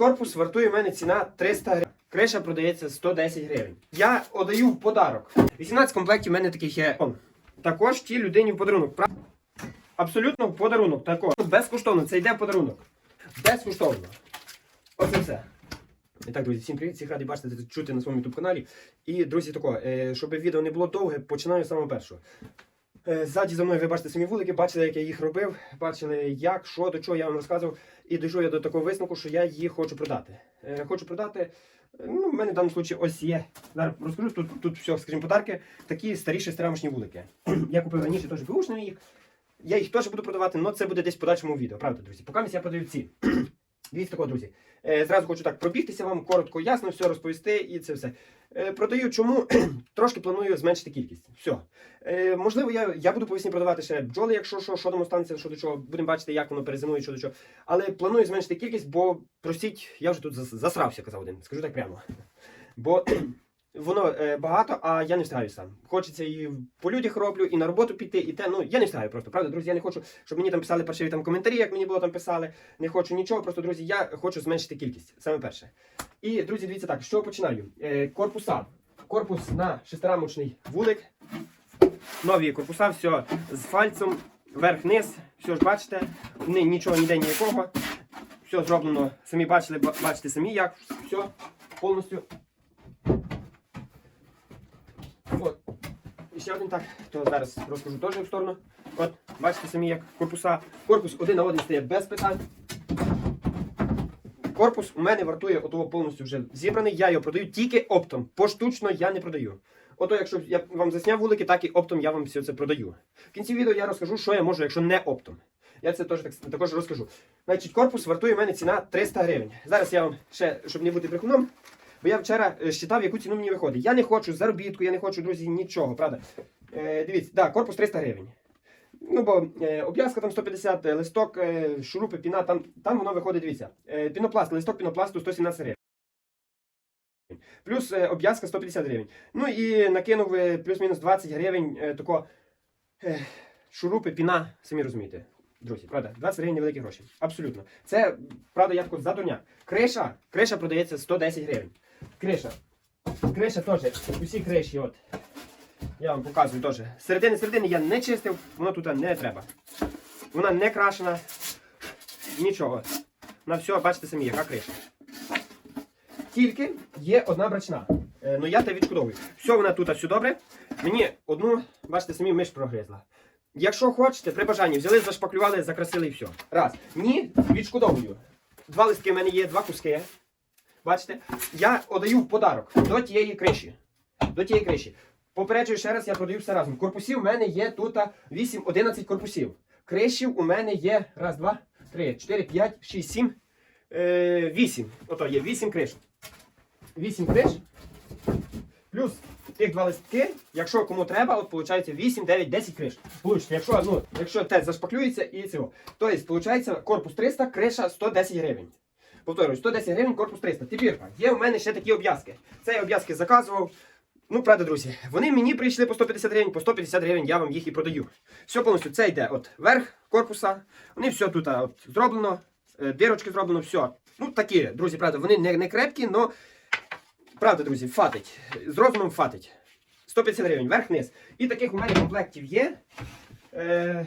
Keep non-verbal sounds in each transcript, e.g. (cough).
корпус вартує в мене ціна 300 гривень. Криша продається 110 гривень. Я одаю в подарок. 18 комплектів в мене таких є. Також ті людині в подарунок. Абсолютно в подарунок. Також. Безкоштовно. Це йде в подарунок. Безкоштовно. Оце все. І так, друзі, всім привіт, всіх радий бачити чути на своєму youtube каналі. І, друзі, тако, е, щоб відео не було довге, починаю з самого першого. Е, Ззаді за мною ви бачите самі вулики, бачили, як я їх робив, бачили, як, що, до чого я вам розказував. І дійшов я до такого висновку, що я їх хочу продати. Е, Хочу продати. е, Ну, в мене в даному випадку ось є. Зараз розкажу, тут, тут все, скажімо, подарки, такі старі шестирамочні вулики. (clears throat) Я купив раніше теж бушними їх. Я їх теж буду продавати, але це буде десь в подальшому відео, правда, друзі? Поки я продаю ці. (clears throat) Дивіться такого, друзі. Зразу хочу так пробігтися вам, коротко, ясно, все розповісти і це все. Е, продаю чому? (clears throat) Трошки планую зменшити кількість. Все. Е, можливо, я, я буду по весні продавати ще бджоли, якщо що, що там останеться, що до чого. Будемо бачити, як воно перезимує, що до чого. Але планую зменшити кількість, бо простіть, я вже тут засрався, казав один. Скажу так прямо. Бо воно е, багато, а я не встигаю сам. Хочеться і по людях роблю, і на роботу піти, і те. Ну я не встигаю просто. Правда, друзі, я не хочу, щоб мені там писали паршиві там коментарі, як мені було там писали. Не хочу нічого. Просто друзі, я хочу зменшити кількість. Саме перше. І друзі, дивіться так, що починаю. Е, корпуса. Корпус на шестирамочний вулик. Нові корпуса, все з фальцем, верх-низ, все ж бачите, Ні, нічого ніде ніякого. Все зроблено, самі бачили, бачите самі як, все повністю. От. І ще один так, то зараз розкажу теж в сторону. От, бачите самі як корпуса. Корпус один на один стає без питань. Корпус у мене вартує отого повністю вже зібраний. Я його продаю тільки оптом. Поштучно я не продаю. Ото, якщо я вам засняв вулики, так і оптом я вам все це продаю. В кінці відео я розкажу, що я можу, якщо не оптом. Я це теж так, також розкажу. Значить, корпус вартує в мене ціна 300 гривень. Зараз я вам ще, щоб не бути брехуном, бо я вчора е, считав, яку ціну мені виходить. Я не хочу заробітку, я не хочу, друзі, нічого, правда? Е, дивіться, да, корпус 300 гривень. Ну, бо е, обв'язка там 150, е, листок, е, шурупи, піна, там, там воно виходить, дивіться. Е, пінопласт, листок пінопласту 117 гривень. Плюс е, обв'язка 150 гривень. Ну і накинув е, плюс-мінус 20 гривень е, тако е, шурупи, піна, самі розумієте. Друзі, правда, 20 гривень невеликі гроші. Абсолютно. Це, правда, я тако за дурняк. Криша, криша продається 110 гривень. Криша. Криша теж, усі криші, от. Я вам показую теж. Середини середини я не чистив, воно тут не треба. Вона не крашена. Нічого. На все, бачите самі, яка криша. Тільки є одна брачна. Е, ну я те відшкодовую. Все вона тут, все добре. Мені одну, бачите, самі миш прогризла. Якщо хочете, при бажанні взяли, зашпаклювали, закрасили і все. Раз. Ні, відшкодовую. Два листки в мене є, два куски. Бачите? Я одаю в подарок до тієї криші. До тієї криші. Попереджую ще раз, я продаю все разом. Корпусів у мене є тут 8-11 корпусів. Кришів у мене є раз, два, три, чотири, п'ять, шість, сім, е, вісім. Ото є вісім криш. Вісім криш. Плюс тих два листки, якщо кому треба, от виходить 8, 9, 10 криш. Получите, якщо, ну, якщо те зашпаклюється і цього. Тобто, виходить, корпус 300, криша 110 гривень. Повторюю, 110 гривень, корпус 300. Тепер є у мене ще такі обв'язки. Це обв'язки заказував. Ну, правда, друзі, вони мені прийшли по 150 гривень, по 150 гривень я вам їх і продаю. Все повністю це йде от верх корпуса. Вони все тут от, зроблено, е, дирочки зроблено, все. Ну, такі, друзі, правда, вони не, не крепкі, але правда, друзі, фатить. З розумом фатить. 150 гривень, верх-низ. І таких у мене комплектів є. Е,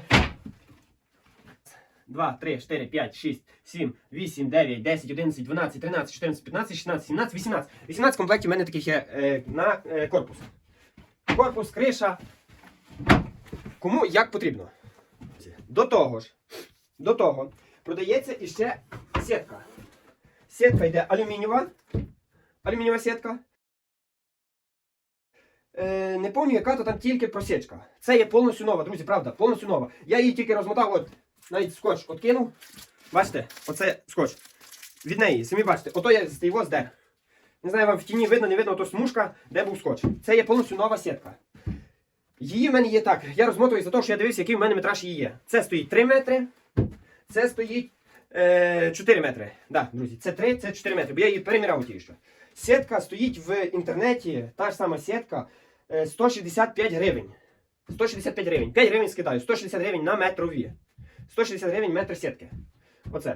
2, 3, 4, 5, 6, 7, 8, 9, 10, 11, 12, 13, 14, 15, 16, 17, 18. 18 комплектів у мене таких є е, на е, корпус. Корпус, криша. Кому як потрібно. До того ж, до того продається іще сітка. Сітка йде алюмінієва. Алюмінієва сітка. Е, не пам'ятаю, яка то там тільки просічка. Це є повністю нова, друзі, правда, повністю нова. Я її тільки розмотав, от, навіть скотч откинув. Бачите, оце скотч. Від неї, самі бачите, ото я його здер. Не знаю, вам в тіні видно, не видно, то смужка, де був скотч. Це є повністю нова сітка. Її в мене є так. Я розмотую за те, що я дивився, який в мене метраж її є. Це стоїть 3 метри, це стоїть е, 4 метри. Да, друзі, це 3, це 4 метри, бо я її переміряв тільки що. Сітка стоїть в інтернеті, та ж сама сітка, е, 165 гривень. 165 гривень. 5 гривень скидаю, 160 гривень на метрові. 160 гривень метр сітки. Оце.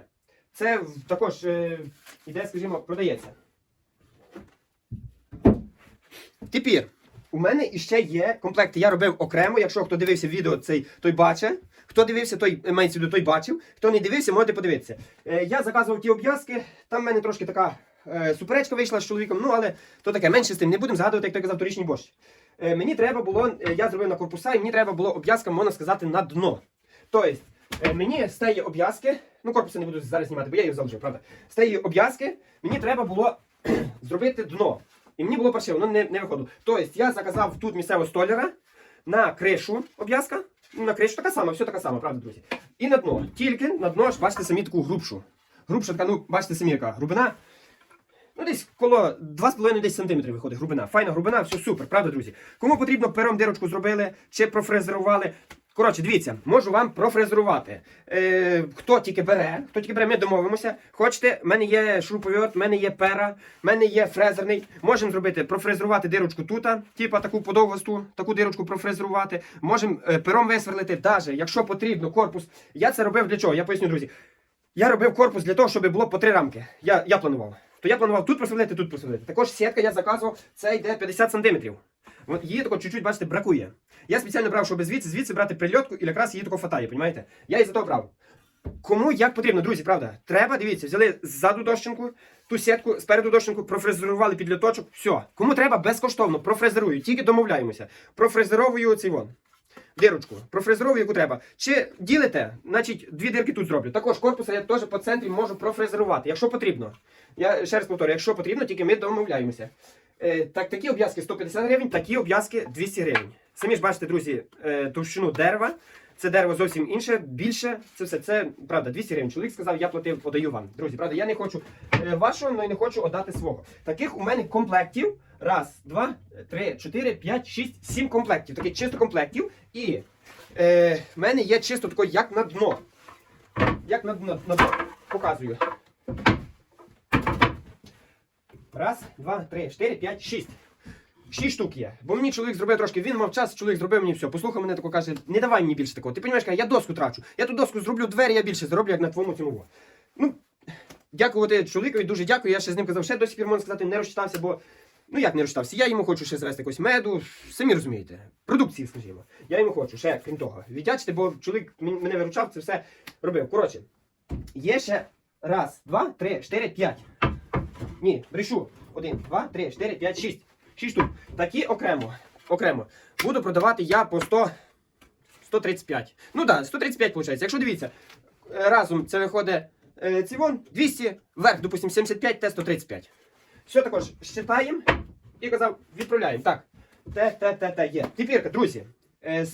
Це також е, іде, скажімо, продається. Тепер, у мене іще є комплекти. Я робив окремо. Якщо хто дивився відео, цей той бачить. Хто дивився, той е, мається той бачив. Хто не дивився, можете подивитися. Е, я заказував ті обв'язки. Там в мене трошки така е, суперечка вийшла з чоловіком. Ну але то таке менше з тим. Не будемо згадувати, як той казав торічній борщ. Е, мені треба було, е, я зробив на корпуса, і мені треба було обв'язка, можна сказати, на дно. Тобто, мені з тієї обв'язки, ну корпуси не буду зараз знімати, бо я їх заложив, правда. З тієї обв'язки мені треба було (clears throat) зробити дно. І мені було паршиво, воно не, не виходило. Тобто я заказав тут місцевого столяра на кришу обв'язка. Ну, на кришу така сама, все така сама, правда, друзі. І на дно. Тільки на дно ж бачите самі таку грубшу. Грубша така, ну, бачите самі, яка грубина. Ну, десь коло 2,5 десь сантиметрів виходить грубина. Файна грубина, все супер, правда, друзі? Кому потрібно пером дирочку зробили чи профрезерували. Коротше, дивіться, можу вам профрезерувати. Е, хто тільки бере, хто тільки бере, ми домовимося. Хочете, в мене є шуруповерт, в мене є пера, в мене є фрезерний. Можемо зробити профрезерувати дирочку тут, типа таку подовгосту, таку дирочку профрезерувати. Можемо е, пером висверлити, навіть якщо потрібно, корпус. Я це робив для чого? Я поясню, друзі. Я робив корпус для того, щоб було по три рамки. Я, я планував. То я планував тут просверлити, тут просверлити. Також сітка я заказував, це йде 50 сантиметрів. Її тако чуть-чуть, бачите, бракує. Я спеціально брав, щоб звідси, звідси брати прильотку і якраз її тако фатає, понімаєте? Я і за того брав. Кому як потрібно, друзі, правда? Треба, дивіться, взяли ззаду дощинку, ту сітку, спереду дощинку, профрезерували під льоточок. Все. Кому треба, безкоштовно, профрезерую, тільки домовляємося. Профрезеровую цей вон. Дирочку, профрезеровую, яку треба. Чи ділите, значить, дві дирки тут зроблю. Також корпус я теж по центрі можу профрезерувати, якщо потрібно. Я ще раз повторю, якщо потрібно, тільки ми домовляємося. Е, так, такі обв'язки 150 гривень, такі обв'язки 200 гривень. Самі ж бачите, друзі, е, товщину дерева. Це дерево зовсім інше, більше. Це все, це правда, 200 гривень. Чоловік сказав, я платив, подаю вам. Друзі, правда, я не хочу е, вашого, але й не хочу отдати свого. Таких у мене комплектів. Раз, два, три, чотири, п'ять, шість, сім комплектів. Таких чисто комплектів. І е, в мене є чисто тако, як на дно. Як на дно, на дно. Показую. Раз, два, три, чотири, п'ять, шість. Шість штук є. Бо мені чоловік зробив трошки, він мав час, чоловік зробив мені все. Послухав мене тако, каже, не давай мені більше такого. Ти розумієш, каже, я доску трачу. Я ту доску зроблю двері, я більше зароблю, як на твоєму цьому. Ну, дякувати чоловікові, дуже дякую. Я ще з ним казав, ще до пір можна сказати, не розчитався, бо. Ну як не розчитався? Я йому хочу ще звести якось меду, самі розумієте. Продукції, скажімо. Я йому хочу ще, крім того, віддячити, бо чоловік мене виручав, це все робив. Коротше, є ще раз, два, три, чотири, п'ять. Ні, брешу. Один, два, три, чотири, п'ять, шість. Шість штук. Такі окремо. Окремо. Буду продавати я по 100, 135. Ну так, да, 135 виходить. Якщо дивіться, е, разом це виходить е, ці вон 200, вверх, допустимо, 75, те 135. Все також считаємо і казав, відправляємо. Так. Те, те, те, те є. Тепер, друзі, е,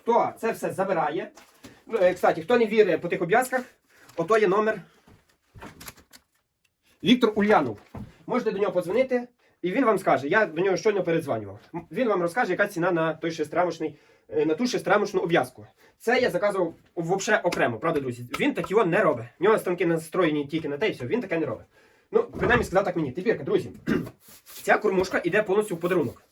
хто це все забирає. Ну, е, Кстати, хто не вірить по тих обв'язках, ото є номер Віктор Ульянов. Можете до нього подзвонити, і він вам скаже. Я до нього щойно передзвонював. Він вам розкаже, яка ціна на той шестрамочний, е, на ту шестрамочну обв'язку. Це я заказував взагалі окремо, правда, друзі. Він так його не робить. В нього станки настроєні тільки на те, і все, він таке не робить. Ну, принаймні сказав так мені. Тепер, друзі, (clears throat) ця кормушка йде повністю в подарунок.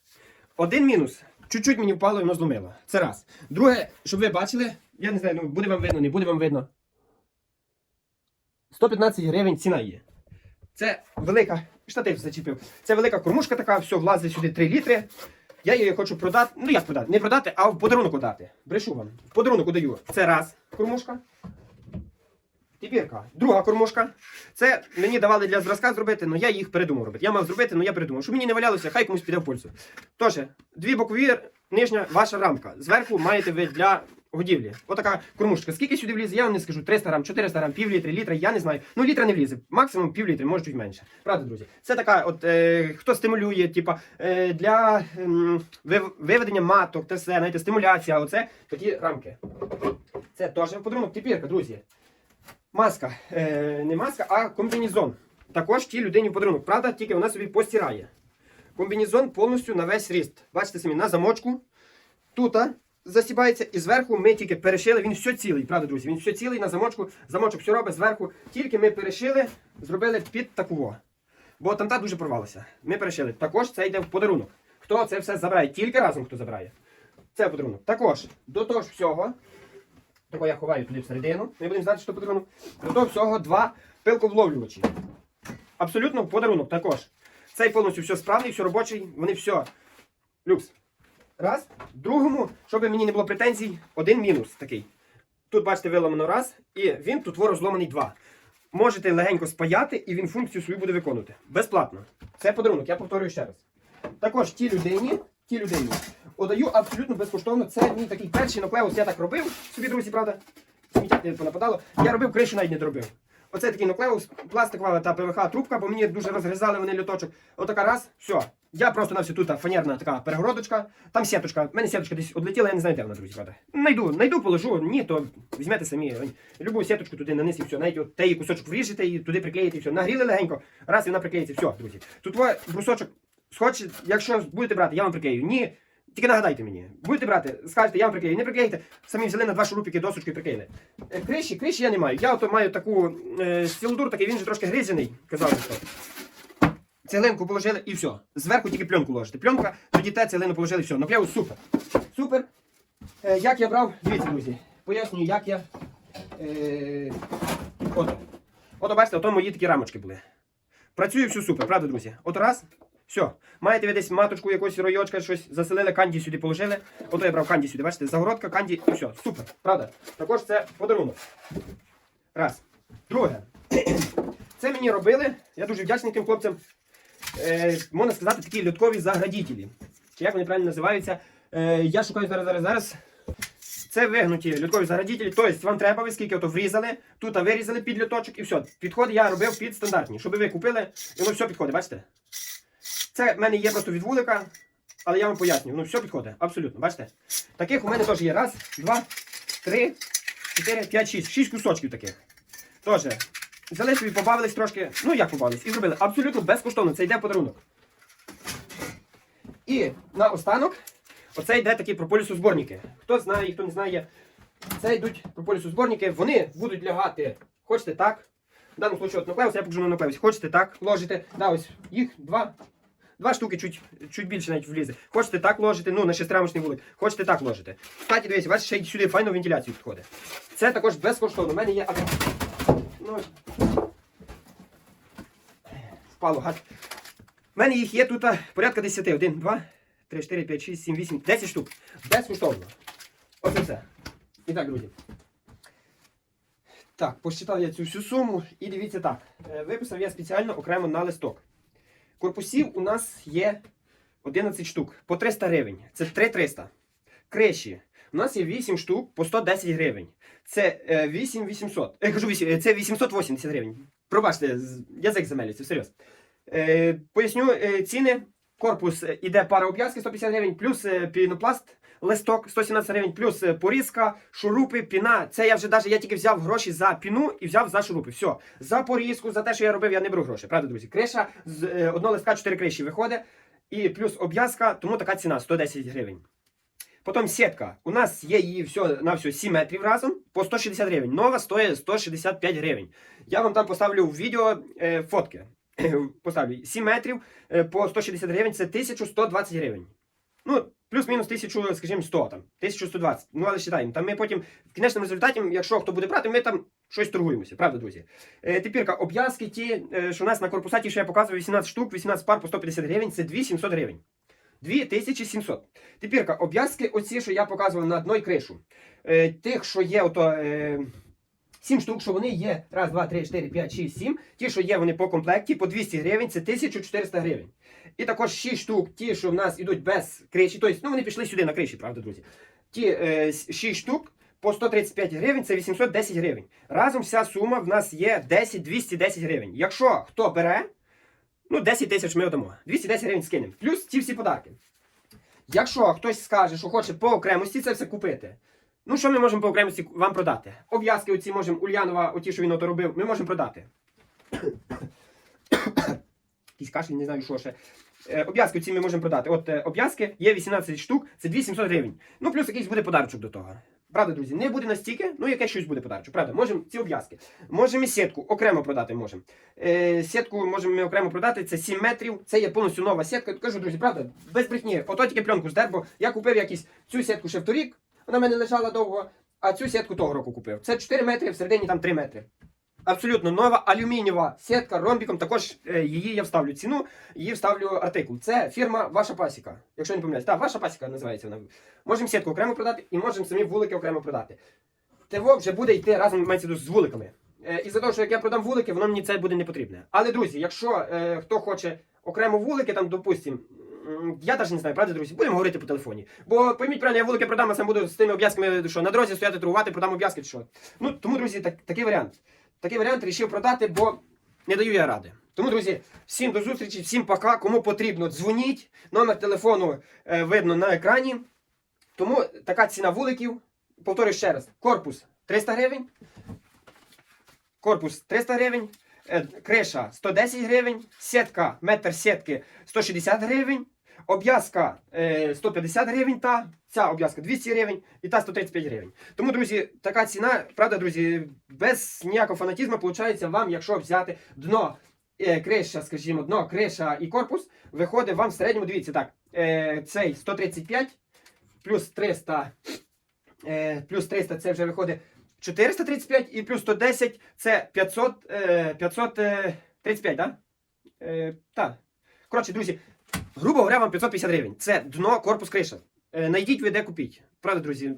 Один мінус. Чуть-чуть мені впало і воно зломило. Це раз. Друге, щоб ви бачили, я не знаю, ну буде вам видно, не буде вам видно. 115 гривень ціна є. Це велика, штатив зачепив. Це велика кормушка така, все, влазить сюди 3 літри. Я її хочу продати. Ну як продати? Не продати, а в подарунок дати. Брешу вам. В подарунок даю. Це раз кормушка. Тепірка. Друга кормушка. Це мені давали для зразка зробити, але я їх передумав робити. Я мав зробити, але я передумав. Щоб мені не валялося, хай комусь піде в пользу. Тож, дві бокові, нижня ваша рамка. Зверху маєте ви для годівлі. Отака кормушка. Скільки сюди влізе, я вам не скажу. 300 грам, 400 грам, пів літри, літра, я не знаю. Ну, літра не влізе. Максимум пів літри, може чуть менше. Правда, друзі? Це така, от е, хто стимулює, типа, е, для вив- виведення маток, те все, знаєте, стимуляція. Оце такі рамки. Це теж подарунок. Тепірка, друзі. Маска. Е, не маска, а комбінезон. Також тій людині подарунок. Правда, тільки вона собі постирає. Комбінезон повністю на весь ріст. Бачите самі, на замочку. Тут засібається і зверху ми тільки перешили. Він все цілий, правда, друзі? Він все цілий на замочку. Замочок все робить зверху. Тільки ми перешили, зробили під таку. Бо там та дуже порвалася. Ми перешили. Також це йде в подарунок. Хто це все забирає? Тільки разом хто забирає. Це подарунок. Також до того ж всього. Тако я ховаю туди всередину. Ми будемо знати, що подарунок. До того всього два пилковловлювачі. Абсолютно в подарунок також. Цей повністю все справний, все робочий, вони все. Люкс. Раз. Другому, щоб мені не було претензій, один мінус такий. Тут, бачите, виламано раз, і він тут ворог зломаний два. Можете легенько спаяти, і він функцію свою буде виконувати. Безплатно. Це подарунок, я повторюю ще раз. Також ті людині, ті людині, отдаю абсолютно безкоштовно. Це мій такий перший ноклеус, я так робив собі, друзі, правда. Сміття не понападало. Я робив кришу навіть не доробив. Оце такий ноклеус, пластикова та ПВХ трубка, бо мені дуже розгризали вони люточок. Отака раз, все. Я просто на всю тут фанерна така перегородочка, там сіточка. В мене сіточка десь одлетіла, я не знаю, де вона, друзі, правда. Найду, найду, положу. Ні, то візьмете самі. Любу сіточку туди наниз і все. Навіть от теї кусочок вріжете і туди приклеїте все. Нагріли легенько, раз і вона приклеїться. Все, друзі. Тут брусочок схоче, якщо будете брати, я вам приклею. Ні. Тільки нагадайте мені, будете брати, скажете, я вам приклею, не приклеїте, самі взяли на два шурупики досочку і приклеїли. Е, Криші, криші я не маю. Я ото маю таку е, сілдур, такий він же трошки гризений, казав що. Цеглинку положили і все. Зверху тільки пленку ложите. Пленка, тоді те цеглину положили, все. Наклею супер. Супер. Е, як я брав, дивіться, друзі. Пояснюю, як я. Е, от. От, бачите, ото мої такі рамочки були. Працює все супер, правда, друзі? От раз. Все. Маєте ви десь маточку, якогось ройочка, щось заселили, канді сюди положили. Ото я брав канді сюди, бачите, загородка, канді і все. Супер, правда. Також це подарунок. Раз. Друге. (clears throat) Це мені робили. Я дуже вдячний тим хлопцям. Е, можна сказати, такі льоткові заградітелі. Чи як вони правильно називаються? Е, я шукаю зараз, зараз, зараз. Це вигнуті льоткові заградітелі. Тобто вам треба, ви скільки ото врізали, тут вирізали під льоточок і все. Підходи я робив під стандартні. Щоб ви купили, і воно все підходить, бачите? Це в мене є просто від вулика, але я вам поясню. Ну все підходить, абсолютно. Бачите? Таких у мене теж є. Раз, два, три, чотири, п'ять, шість. Шість кусочків таких. Теж. Взяли собі, побавились трошки. Ну як побавились? І зробили. Абсолютно безкоштовно. Це йде подарунок. І на останок, оце йде такі прополісозборники. Хто знає, хто не знає, це йдуть прополісозборники. Вони будуть лягати. Хочете так. В даному случаю от наклеус, я покажу на наклеус. Хочете так, ложите. Да, ось їх два. Два штуки чуть, чуть більше навіть влізе. Хочете так ложити, ну на шестирамочний вулик. Хочете так ложити. Кстати, дивіться, бачите, ще й сюди файну вентиляцію підходить. Це також безкоштовно. У мене є. Ну, впало, гад. У мене їх є тут порядка 10. 1, 2, 3, 4, 5, 6, 7, 8, 10 штук. Безкоштовно. Оце все. І так, друзі. Так, посчитав я цю всю суму і дивіться так. Е, Виписав я спеціально окремо на листок. Корпусів у нас є 11 штук по 300 гривень. Це 3300. Криші. У нас є 8 штук по 110 гривень. Це е, 8800. Я кажу 8, е, це 880 гривень. Пробачте, язик замелюється, серйозно. Е, поясню е, ціни. Корпус е, іде пара обв'язки 150 гривень, плюс е, пінопласт, листок 117 гривень, плюс е, порізка, шурупи, піна. Це я вже даже я тільки взяв гроші за піну і взяв за шурупи. Все. За порізку, за те, що я робив, я не беру гроші. Правда, друзі? Криша з е, одного листка 4 криші виходить. І плюс обв'язка, тому така ціна 110 гривень. Потім сітка. У нас є її все на все 7 метрів разом по 160 гривень. Нова стоїть 165 гривень. Я вам там поставлю в відео е, фотки. (clears throat) поставлю 7 метрів е, по 160 гривень це 1120 гривень. Ну, плюс-мінус 1000, скажімо, 100 там, 1120. Ну, але вважаємо. Там ми потім в кінечному результаті, якщо хто буде брати, ми там щось торгуємося, правда, друзі? Е, тепер обв'язки ті, е, що у нас на корпусі, ті, що я показував, 18 штук, 18 пар по 150 гривень, це 2700 гривень. 2700. Тепер обв'язки, оці, що я показував на одній кришу. Е, тих, що є, ото. Е, 7 штук, що вони є. Раз, два, три, чотири, п'ять, шість, сім. Ті, що є вони по комплекті, по 200 гривень, це 1400 гривень. І також 6 штук, ті, що в нас ідуть без криші. Тобто, ну вони пішли сюди на криші, правда, друзі. Ті е, 6 штук по 135 гривень, це 810 гривень. Разом вся сума в нас є 10 210 гривень. Якщо хто бере, ну 10 тисяч ми дамо. 210 гривень скинемо. Плюс ці всі подарки. Якщо хтось скаже, що хоче по окремості це все купити. Ну, що ми можемо по окремості вам продати? Обв'язки оці можемо, Ульянова, оті, що він ото робив, ми можемо продати. (coughs) Якийсь кашель, не знаю, що ще. Е, обв'язки оці ми можемо продати. От е, обв'язки є 18 штук, це 2700 гривень. Ну, плюс якийсь буде подарочок до того. Правда, друзі, не буде настільки, ну яке щось буде подарочок. Правда, можемо ці обв'язки. Можемо і сітку окремо продати можемо. Е, сітку можемо ми окремо продати, це 7 метрів, це є повністю нова сітка. Кажу, друзі, правда, без брехні. Ото тільки пленку здер, бо я купив якісь цю сітку ще вторік, вона в мене лежала довго, а цю сітку того року купив. Це 4 метри, всередині там 3 метри. Абсолютно нова алюмінієва сітка ромбіком. Також е, її я вставлю ціну, її вставлю артикул. Це фірма Ваша Пасіка. Якщо не помиляюсь. Так, Ваша Пасіка називається вона. Можемо сітку окремо продати і можемо самі вулики окремо продати. ТВО вже буде йти разом мається з вуликами. Е, і за те, що як я продам вулики, воно мені це буде не потрібне. Але, друзі, якщо е, хто хоче окремо вулики, там, допустим, м, я навіть не знаю, правда, друзі, будемо говорити по телефоні. Бо пойміть правильно, я вулики продам, а сам буду з тими обв'язками, що на дорозі стояти торгувати, продам обв'язки що. Ну, тому, друзі, так, такий варіант. Такий варіант вирішив продати, бо не даю я ради. Тому, друзі, всім до зустрічі, всім пока. Кому потрібно, дзвоніть. Номер телефону е, видно на екрані. Тому така ціна вуликів. Повторюю ще раз: корпус 300 гривень. Корпус 300 гривень. е, Криша 110 гривень. Сітка, метр сітки 160 гривень. Обв'язка е, 150 гривень. Та ця обв'язка 200 гривень і та 135 гривень. Тому, друзі, така ціна, правда, друзі, без ніякого фанатізму, виходить вам, якщо взяти дно, е, криша, скажімо, дно, криша і корпус, виходить вам в середньому, дивіться, так, е, цей 135 плюс 300, е, плюс 300 це вже виходить 435 і плюс 110 це 500, е, 535, так? Е, так. Коротше, друзі, грубо говоря, вам 550 гривень. Це дно, корпус, криша. Е, найдіть ви де купіть. Правда, друзі,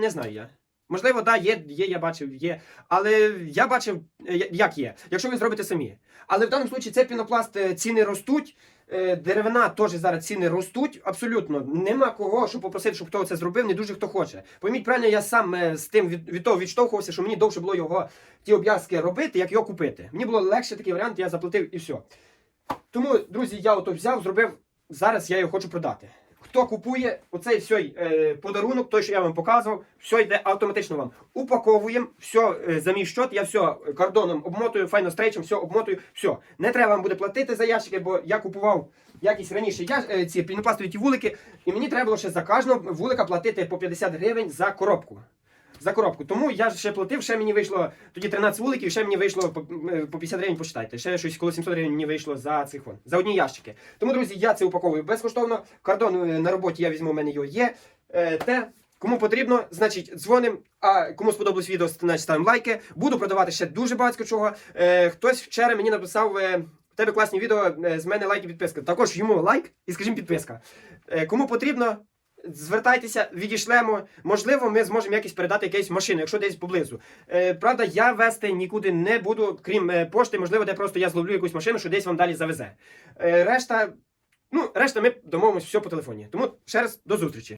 не знаю я. Можливо, да, є, є, я бачив, є. Але я бачив, е, як є, якщо ви зробите самі. Але в даному випадку це пінопласт, е, ціни ростуть. е, Деревина теж зараз ціни ростуть. Абсолютно нема кого, щоб попросити, щоб хто це зробив, не дуже хто хоче. Пойміть правильно, я сам з тим від, від того відштовхувався, що мені довше було його ті обв'язки робити, як його купити. Мені було легше такий варіант, я заплатив і все. Тому, друзі, я ото взяв, зробив. Зараз я його хочу продати. Хто купує оцей всій е, подарунок, той, що я вам показував, все йде автоматично вам. Упаковуємо, все е, за мій щот, я все кордоном обмотую, файно стрейчем, все обмотую, все. Не треба вам буде платити за ящики, бо я купував якісь раніше я, е, ці пінопластові вулики, і мені треба було ще за кожного вулика платити по 50 гривень за коробку. За коробку. Тому я ще платив, ще мені вийшло тоді 13 вуликів, ще мені вийшло по, е, по 50 гривень, почитайте. Ще щось коло 700 гривень мені вийшло за цих вон, за одні ящики. Тому, друзі, я це упаковую безкоштовно. Кордон е, на роботі я візьму, у мене його є. Е, Те, кому потрібно, значить, дзвоним. А кому сподобалось відео, значить ставимо лайки. Буду продавати ще дуже багато чого. Е, Хтось вчора мені написав. е, тебе класні відео, з мене лайк і підписка. Також йому лайк і скажімо підписка. Кому потрібно, звертайтеся, відійшлемо. Можливо, ми зможемо якось передати якусь машину, якщо десь поблизу. Е, правда, я вести нікуди не буду, крім е, пошти, можливо, де просто я зловлю якусь машину, що десь вам далі завезе. Е, решта, ну, решта ми домовимося все по телефоні. Тому ще раз до зустрічі.